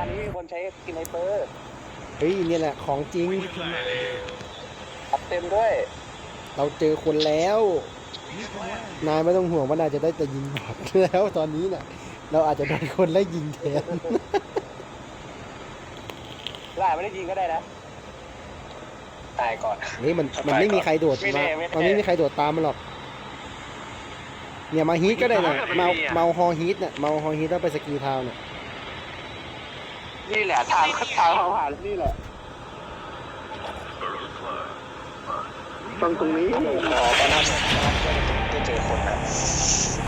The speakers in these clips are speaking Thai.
านนี้มีคนใช้สกินไฮเปอร์เฮ้ยเนี่ยแหละของจริง อัดเต็มด้วย เราเจอคนแล้ว นายไม่ต้องห่วงว่านายจะได้แต่ยิงบอดแล้วตอนนี้น่ะ เราอาจจะโดนคนไล่ยิงแทนล่าไม่ได้ยิงก็ได้นะ ตายก่อนเฮ้ยมันมันไม่มีใครโดดไม่มาแน่ไม่แน่มันไม่มีใครโดดตามมันหรอก เนี่ยมาฮีทก็ได้น่ะเมาเมาฮอฮีทน่ะเมาฮอฮีทแล้วไปสกีทาวน์น่ะ นี่แหละทางทางผ่านนี่แหละ ตรงตรงนี้รอตอนนั้นจะเจอคนนะ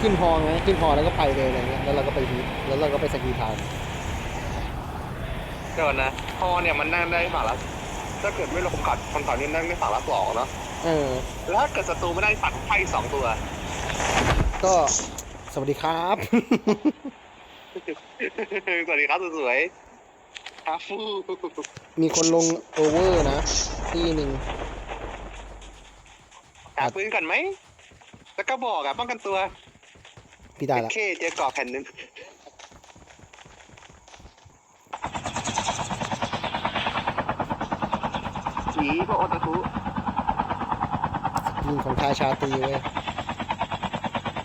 ขึ้นฮอไงขึ้นฮอแล้วก็ไปเลยอะไรเงี้ยแล้วเราก็ไปฮีทแล้วเราก็ไปสกีทาวน์เดี๋ยวนะพอเนี่ยมันนั่งได้ฝั่งละถ้าเกิดไม่ลงขัดคนขับนี่นั่งได้ฝั่งละสองเนาะเออ แล้วถ้าเกิดศัตรูไม่ได้ฝั่งไฟสองตัว ก็สวัสดีครับ สวัสดีครับสวยๆ ครับฟูมีคนลงโอเวอร์นะ ที่หนึ่งหาปืนก่อนไหม แล้วก็บอกอะป้องกันตัวพี่ได้ละเคเจอกรอบแผ่นหนึ่งสีพวกโอตาคุยิงของทายชาตรีเว้ย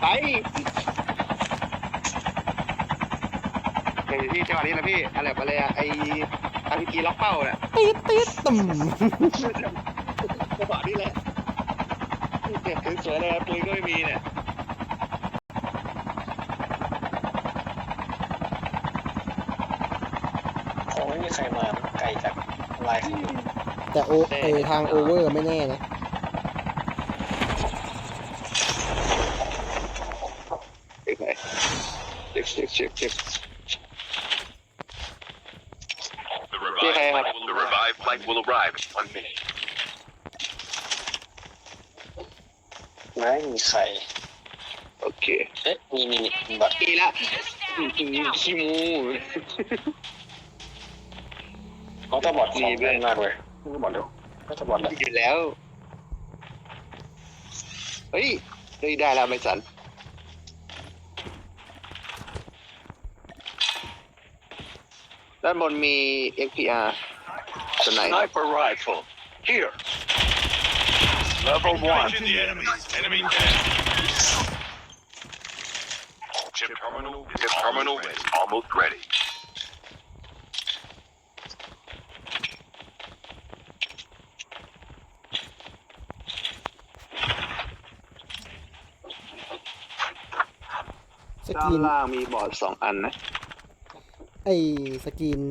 ไป เฮ้ยพี่จังหวะนี้นะพี่อะไรอะไรอะไออาร์พีจีล็อกเป้าเนี่ยตีดตีดตุ่มจังหวะนี้แหละเก็บสวยๆเลยนะปืนก็ไม่มีเนี่ยคงไม่มีใครมาไกลจากลายที่อยู่แต่โอเออทางโอเวอร์ไม่แน่นะเก็บไปเก็บเก็บเก็บเก็บ The revived Yeah. flight will, the revived flight will arrive in one minute. ไม่มีใคร โอเคเอ๊ะมีมีมีบัตรดีละขี้มู เขาจะบอดของแรงมากเลยไม่บอดเร็วก็จะบอดเลยอยู่แล้ว เฮ้ยเฮ้ยได้แล้วไม่สันด้านบนมี FPR ตัวไหน Sniper rifle. Here. Level one. The enemy. Enemy dead. Chip terminal. Chip terminal is almost ready. สด้ากินนล่างมีบอร์ดสองอันนะ ไอสกิน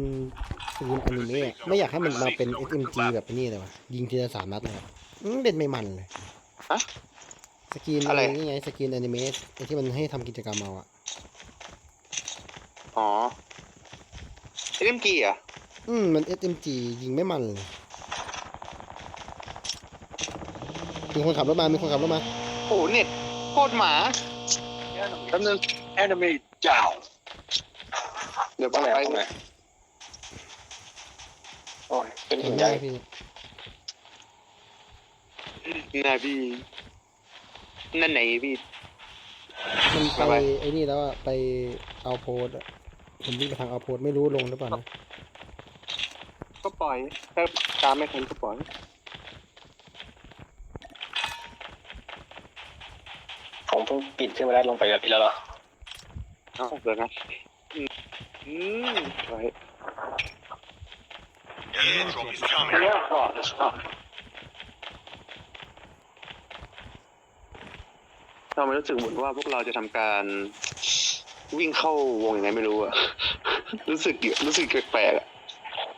สกินอนิเมะไม่อยากให้มันมาเป็น SMG แบบนี้เลยวะยิงทีละสามนัดเลยอะอืมเล่นไม่มันเลยฮะสกินอะไรนี่ไงสกินอนิเมะไอที่มันให้ทำกิจกรรมเอาอะอ๋อเล่มกี่อะอืมมัน SMG ยิงไม่มันเลยมีคนขับรถมามีคนขับรถมา โอ้โหเน็ตโคตรหมาแป๊บนึง Enemy down. เดี๋ยวตรงไหนไปตรงไหน โอ้ยเป็นเห็หินนไหใหมญ่พี่นาพี่ นั่นไหนพี่ มันไปอะไรไอ้นี่แล้วอะไปเอาโพสอะผมวิ่งไปทางเอาโพสไม่รู้ลงหรือเปล่านะก็ปล่อยถ้าตามไม่ทันก็ปล่อยผมเพิ่งปิดขึ้นมาได้ลงไปกับพี่แล้วเหรอเอาเดี๋ยวนะอืมอืมไว้ Airdrop is coming. ทำไมรู้สึกเหมือนว่าพวกเราจะทำการวิ่งเข้าวงยังไงไม่รู้อะ รู้สึกรู้สึกแปลกๆอะ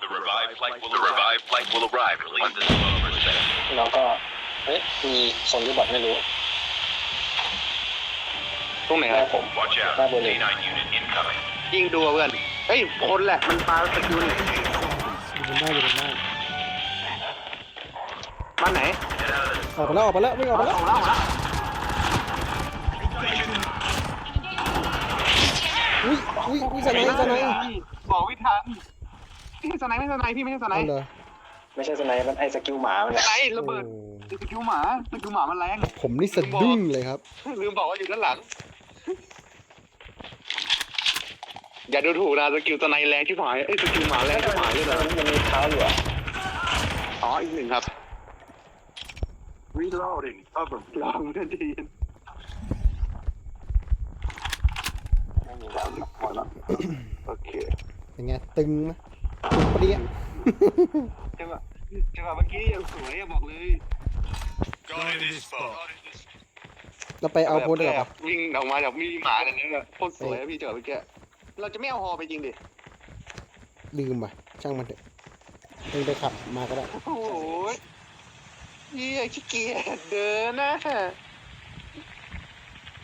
The revived flight will the revived flight will arrive in one minute. แล้วก็เอ๊ะมีคนหรือบอทไม่รู้ตรงไหนหน้าอะผม Watch out. That will do. K9 unit incoming. ยิงดูอะเพื่อนเฮ้ยคนแหละมันปาสกิลนี่ อยู่บนหน้าอยู่บนหน้ามาไหนออกไปแล้วออกไปแล้ววิ่งออกไปแล้ว เอาแล้วเอาแล้วอุ้ยอุ้ยอุ้ยสไนส์สไนส์บอกวิทันพี่สไนไม่สไนพี่ไม่ใช่สไนเอาเลยไม่ใช่สไนป์มันไอ้สกิลหมามันแหละไอ้ระเบิดโอ้สกิลหมาสกิลหมามันแรงผมนี่สะดุ้งเลยครับ ลืมบอกว่าอยู่ด้านหลัง อย่าดูถูกนะสกิลตัวไหนแรงที่หายเอ้ยสกิลหมาแรงที่หายเลยนะมันมีเท้าอยู่อะอ๋ออีกหนึ่งครับ Reloading. Cover. ลองทันทีไม่มีแล้วหมดแล้วโอเคเป็นไงตึงไหมตึงเปรี้ยจังหวะจังหวะเมื่อกี้ยังสวยอะบอกเลย Got in this spot. เราไปเอาโพสต์ดีกว่าแบปะบวิ่งออกมาจากมีหมาอะไรเนี่ยโคตรสวยอะพี่เจอเมื่อกี้ เราจะไม่เอาฮอไปจริงดิ ลืมว่ะ ช่างมันเถอะเองไปขับมาก็ได้ โอ้โหเยี่ยขี้เกียจเดินนะ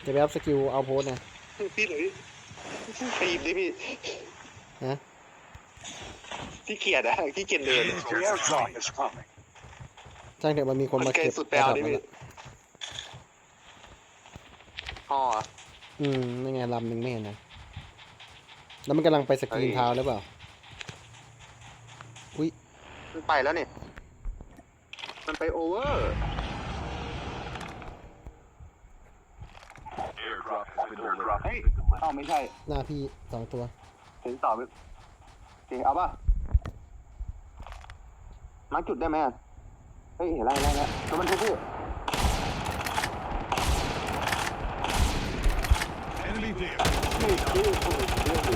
จะไปอัพสกิลเอาโพสต์นะพี่หลุยปีบดิพี่ฮะขี้เกียจอะขี้เกียจเดิน The airdrop is coming. ช่างเถอะมันมีคนมันมาไกลเก็บสุดไปเอาดิแอร์ดรอปพี่แล้วฮออะอืมนี่ไงลำหนึ่งไม่เห็นนะ แล้วมันกำลังไปสกรีนเฮ้ยเท้าหรือเปล่า อุ้ยมันไปแล้วนี่มันไปโอเวอร์ Airdrop has been delivered. เฮ้ยเอ้าไม่ใช่หน้าพี่สองตัว ถึงต่อไปโอเคเอาป่ะมาร์คจุดได้ไหมอะเฮ้ยเห็นแล้วเห็นแล้วเห็นแล้วตัวมันทุกพี่ Enemy vehicle. นี่นี่โอ้โหเรื่องดิ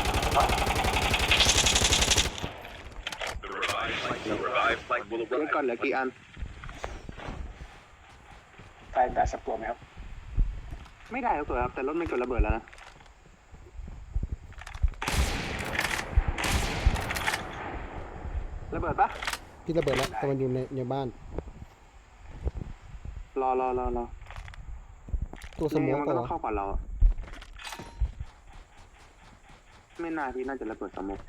The revived flight. The revived flight will เช็คก่อนเหลือกี่อันไฟแปดสักตัวไหมครับ ไม่ได้ครับตัวครับ แต่รถมันเกิดระเบิดแล้วนะ ระเบิดปะพี่ระเบิดแล้วแต่มันอยู่ในในบ้าน รอรอรอรอตัวสโมองมันก็ก็เหรต้อองเข้าก่อนเราอะ ไม่น่าพี่น่าจะระเบิดสโมก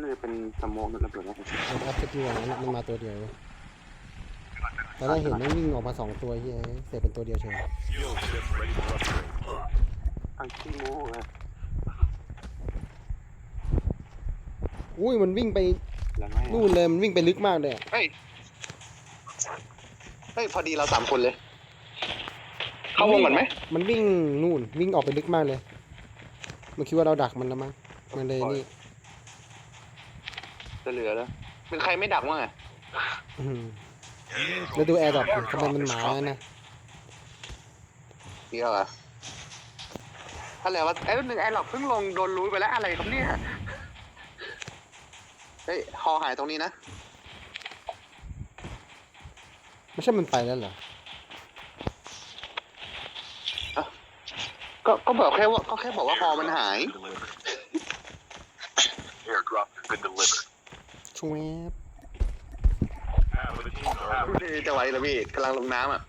น่าจะเป็นสโมกระเบิดแล้วเราอัพสกิลอย่างนั้นอะมันมาตัวเดียวเลยตอนแรกเห็นมันวิ่งออกมาสองตัวเฮ้ยเสร็จเป็นตัวเดียวเฉย Skill chip ready for upgrade. อังขี้โม่อะอุ้ยมันวิ่งไปแล้วไงนู่นเลยมันวิ่งไปลึกมากเลยอะเฮ้ย เฮ้ย พอดีเราสามคนเลย เข้าวงก่อนไหม มันวิ่งนู่นวิ่งออกไปลึกมากเลย มันคิดว่าเราดักมันแล้วมั้ง มันเลยนี่จะเหลือแล้วเป็นใครไม่ดักมั้งอะอื้อหือ The แล้ว airdrop ดูแอร์ดรอป airdrop ทำไมมันหมา is นะเดียวอะอะไรวะไอ้หนึ่งไอ้หลอกเพิ่งลงโดนรู้ไปแล้วอะไรครับเนี่ยเฮ้ยฮอหายตรงนี้นะไม่ใช่มันไปแล้วเหรอก็ก็บอกแค่ว่าก็แค่บอกว่าฮอมันหาย delivered. Airdrop has been delivered. ชวบ Half of the teams are out. จะไหวเหรอพี่กำลังลงน้ำอะ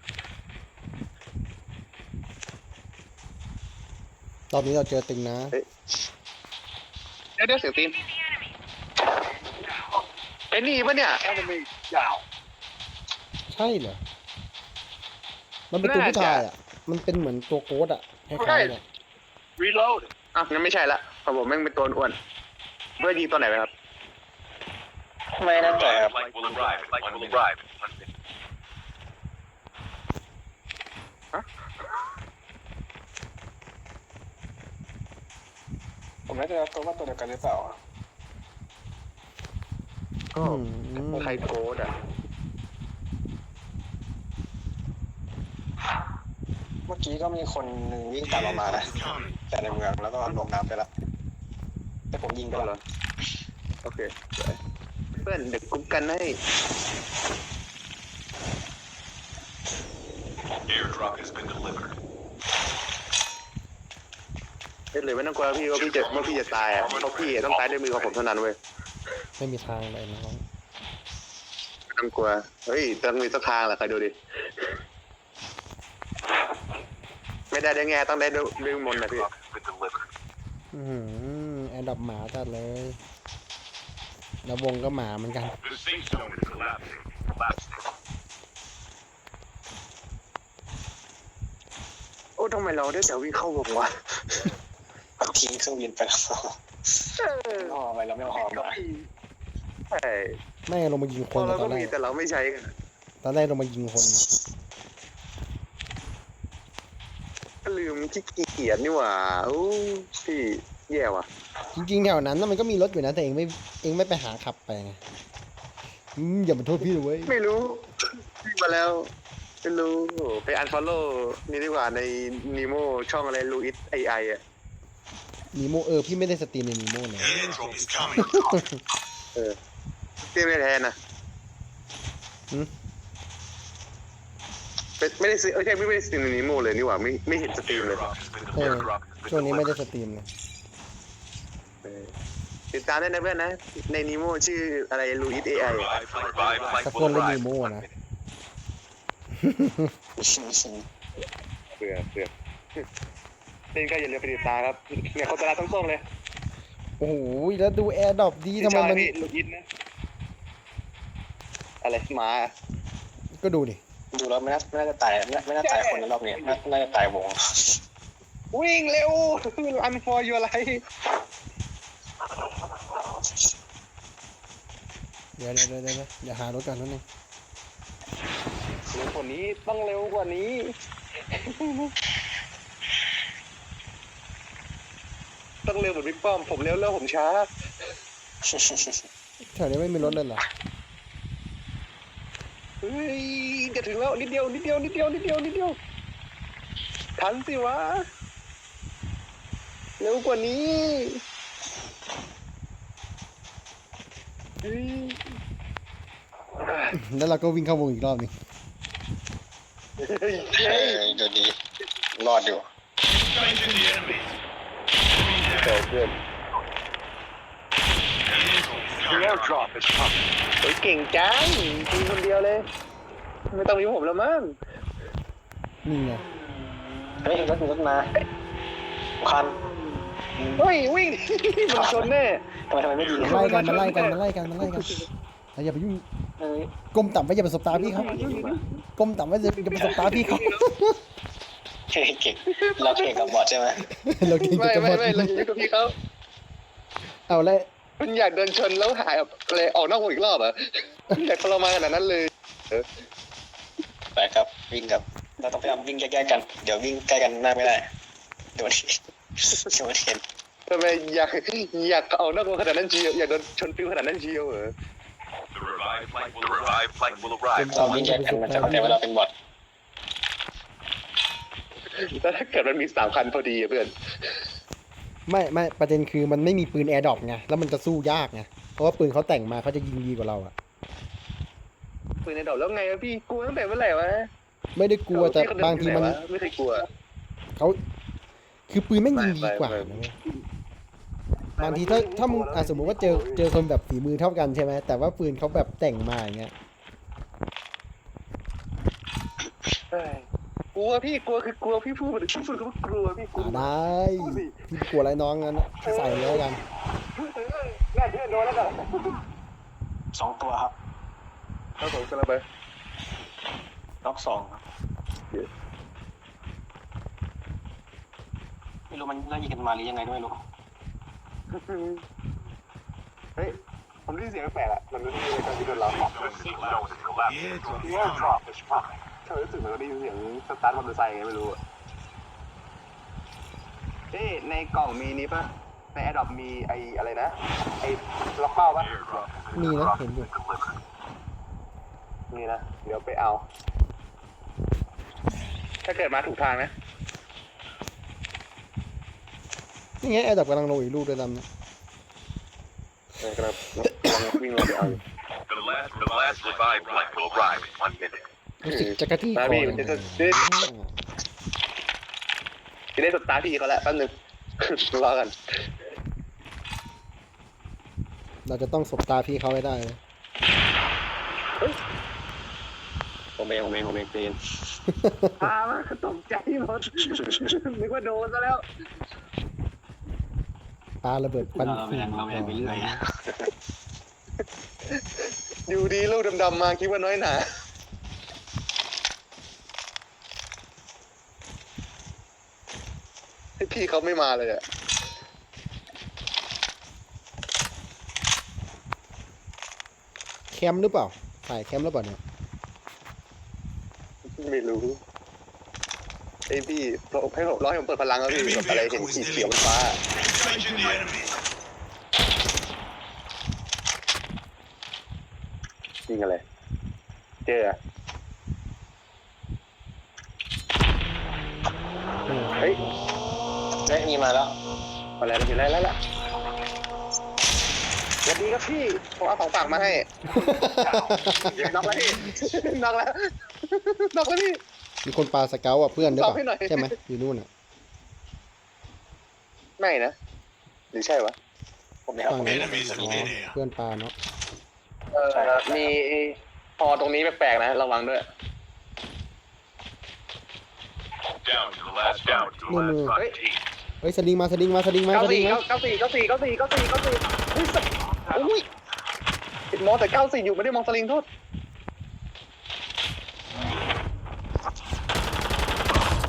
รอบนี้เราเจอตึงนะ เดี๋ยวเดี๋ยวเสียงตีนไอ้นี่ปะเนี่ย Enemy down. ใช่เหรอ มันเป็นตัวผู้ชายอะ มันเป็นเหมือนตัวโกดอะคล้ายๆเนี่ย Reload. อะงั้นไม่ใช่ละเพราะผมแม่งเป็นตัวอ้วน เพื่อยิงตัวไหนไปครับ ไม่แน่ใจครับ Flight will arrive. Flight will arrive. in one minute. ผมไม่แน่ใจว่าตัวว่าตัวเดียวกันหรือเปล่าอะก็อืมใครโกดอะ เมื่อกี้ก็มีคนหนึ่งวิ่งตามเรามานะแต่ในเมืองแล้วก็ลงน้ำไปแล้ว แต่ผมยิงไปก็เหรแล้อวโอเคสวยเพื่อนเด็กกรุ๊ปกันให้ Airdrop has been delivered. เล่นเลยไม่ต้องกลัวพี่ว่าพี่จะว่าพี่จะตายอะเพราะพี่ต้องตายด้วยมือของผมเท่านั้นเว้ยไม่มีทางเลยน้องไม่ต้องกลัวเฮ้ยต้องมีสักทางแหละใครดูดิไม่ได้ได้ไงต้องได้ด้วยด้วยมนต์นะพี่ Airdrop has been delivered. อืมแอร์ ดับหมาจัดเลยแล้ววงก็หมาเหมือนกัน The safe zone is collapsing. Collapsing. โอ้ทำไมเราได้แต่วิ่งเข้าวงวะทิ้งเครื่องบินไปแล้วห่อไปแล้วไม่เอาห่อมาใช่ไม่ลงมายิงคพอนเราตก็อนแรมีกแต่เราไม่ใช้กันตอนแรกลงมายิงคน ลืมขี้เกียจนี่หว่าอู้พี่แย่ว่ะจ ริงๆแถวนั้นน่ะมันก็มีรถอยู่นะแต่เองไม่เองไม่ไปหาขับไปไงอืมอย่ามาโทษพี่เลยเว้ยไม่รู้วิ่งมาแล้วไม่รู้โอ้ไปอันฟอลโล่นี่ดีกว่าในนีโมช่องอะไรลูอิสไอไออะนีโมเออพี่ไม่ได้สตรีมในนีโมเลย Airdrop is coming. เออเตี้ยไม่แทนนะหืม เป็นไม่ได้ซื้อเออใช่ไม่ได้สตรีมในนีโมเลยนี่หว่าไม่ไม่เห็นสตรีมเลย Airdrop has been เออ Airdrop has been ช่วงนี้ไม่ได้ delivered. สตรีมเลยเออ ติดตามได้นะเพื่อนนะ ในนีโมชื่ออะไรลูอิสไอไอ Revive flight, revive flight ตะโก will นเล่นนี arrive. โมนะ เผื่อเผื่อเล่นก็อย่าลืมไปติดตามครับเนี่ยโฆษณาต้องส่งเลยโอ้โหแล้วดูแอร์ดรอปดีทำไมมัน พี่ลูอิสนะ อะไรหมา ก็ดูดิ ดูแล้วไม่น่าไม่น่าจะตายไม่น่าไม่น่าตายคนในรอบนี้น่าน่าจะตายวง วิ่งเร็วอันฟอร์อยู่อะไร เดี๋ยวเดี๋ยวเดี๋ยวเดี๋ยวเดี๋ยวหารถกันนิดนึงเร็วกว่านี้ต้องเร็วกว่านี้ต้องเร็วเหมือนพี่ป้อมผมเร็วแล้วผมช้าแถวนี้ไม่มีรถเลยเหรอเฮ้ยจะถึงแล้วนิดเดียวนิดเดียวนิดเดียวนิดเดียวนิดเดียวทันสิวะเร็วกว่านี้เฮ้ย แล้วเราก็วิ่งเข้าวงอีกรอบหนึงเฮ้ยเออดี๋ยวดีรอดอยู่ Engaging the enemies. เกิดเกิด The airdrop is coming. โอ้ยเก่งจังทีมคนเดียวเลย ไม่ต้องมีผมแล้วมั้งนี่ไงเฮ้ยรถรถมาคันเฮ้ยวิ่งมันชนแน่ทำไมทำไมไม่ดีมันไล่กันมันไล่กันมันไล่กันมันไล่กันเราอย่าไปยุ่ง เอ้ยก้มต่ำไว้อย่าไปสบตาพี่เขาก้มต่ำไว้อย่าไปสบตาพี่เขาเก่งเก่งเราเก่งกับบอทใช่ไหมเราเก่งกับไม่จะไม่หมดไม่เราอยู่กับพี่เขาเอาแล้วคุณอยากเดินชนแล้วหายแบบเลยออกนอกวงอีกรอบเหรอะอยากทรมานขนาดนั้นเลยไปครับวิ่งครับเราต้องพยายามวิ่งใกล้ๆกัน เดี๋ยววิ่งใกล้กันหน้าไม่ได้เดี๋ยวมันเห็นเดี๋ยวมันเห็นทำไมอยากอยากเอานอกวงขนาดนั้นเชียวอยากโดนชนฟิวขนาดนั้นเชียวเหรอ The revived flight will arrive. Revived flight will arrive. เราวิ่งแยกกันมันจะเข้าใจว่าเราเป็นบอทแล้วถ้าเกิดมันมีสามคันพอดีอะเพื่อน ไม่ไม่ประเด็นคือมันไม่มีปืนแอร์ดรอปไงแล้วมันจะสู้ยากไงเพราะว่าปืนเขาแต่งมาเขาจะยิงดีกว่าเราอะปืนในดอกแล้วไงวะพี่กลัวตั้งแต่เมื่อไหร่วะไม่ได้กลัวแต่บางทีมันไม่เคยกลัว เขาคือปืนไม่งยิงดีกว่าไม่นะไม่เว้ย บางทีถ้าถ้ามึงอะสมมติว่าเจอเจอคนแบบฝีมือเท่ากันใช่ไหมแต่ว่าปืนเขาแบบแต่งมาอย่างเงี้ยเฮ้ยกลัวพี่กลัวคือกลัวพี่พูดพี่พูดคำว่ากลัวพี่กลัวอ่าได้พี่กลัวอะไรน้องงั้นอะพี่ใส่เลยแล้วกัน แม่เพื่อนโดนแล้วกันสองตัวครับเราผมกำลังไปล็อกสองครับไม่รู้มันไล่ยิงกันมาหรือยังไงก็ไม่รู้ เฮ้ยผมได้ยินเสียงแปลกๆอะมันรู้สึกในการที่โดนเรา The airdrop is collapsing. The airdrop is coming. เธอรู้สึกเหมือนได้ยินเสียงสตาร์ทมอเตอร์ไซค์ไงไม่รู้อะเอ้ยในกล่องมีนี้ปะในแอดดอปมีไออะไรนะ ไอล็อกเป้าปะ Airdrop has มีนะเห็นอยู่ been delivered. นี่นะ เดี๋ยวไปเอา ถ้าเกิดมาถูกทางนะ นี่ไงแอร์ดรอปกำลังลงอีกลูกด้วยลำนะเออกำลังกำลังวิ่งลงไปเอาอยู่ The last, the last revived flight will arrive in one minute. รู้สึกจะกระที่คมาอพี่มันจะจะจะได้สตาร์ทพี่เขาแล้วแป๊บนึง รอกันเราจะต้องสบตาพี่เขาให้ได้เลยผมเองผมเองผมเองเนพามาตกใจหมดนึกว่าโดนซะแล้ว ปาระเบิดควันเราไปยังเราไปยังไปเรื่อยอะอยู่ดีลูกดำๆมาคิดว่าน้อยหนาให้พี่เขาไม่มาเลยอะแคมป์หรือเปล่าถ่ายแคมป์หรือเปล่าเนี่ยไม่รู้ไอพี่ให้ผมร้องให้ผมเปิดพลังแล้วพี่แบบอะไรเห็นขีดเขียวบนฟ้า Engaging the enemy. ยิงอะไร เจออะเฮ้ยได้มีมาแล้วมาแล้วอยู่แล้แล้วล่ะสวัสดีครับพี่ผมเอาของฝากมาให้น็อกแล้วพี่น็อกแล้วน็อกแล้วพี่ มีคนปลาสเกลว่ะเพื่อนเด้ปะตอบใใช่ไหมอยู่นู่นอะ ไม่นะ หรือใช่วะ ผมไม่เอาฝั่งผมนี้ไม่ Enemies อ๋อ in here. เพื่อนปาเนาะเออมีพอตรงนี้แปลกๆนะ ระวังด้วย Down to the last down to the last five teams. เฮ้ยสลิงมาสลิงมาสลิงมาเก้าสลิสี่งมาเก้าสี่เก้าสี่เก้าสี่เก้าสี่เก้าสี่อุ้ยสัตว์อุ้ยติดมองแต่เก้าสี่อยู่ไม่ได้มองสลิงโทษ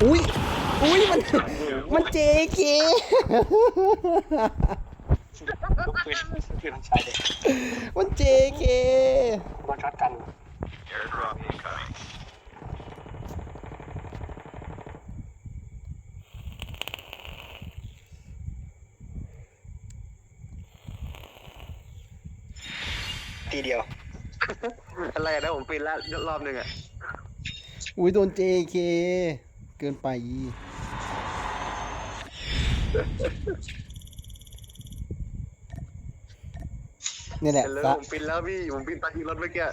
อุ้ยอุ้ยมัน มันเจเคลูกปืนปืนชายเด็กมันเจเคโดนช็อตกัน Airdrop incoming. ทีเดียว อะไรนะผมปีนแล้วรอบหนึ่งอะ อุ้ยโดนเจเคเกินไป นี่แหละเห็นเลยซะผมปีนแล้วพี่ ผมปีนตอนยิงรถเมื่อกี้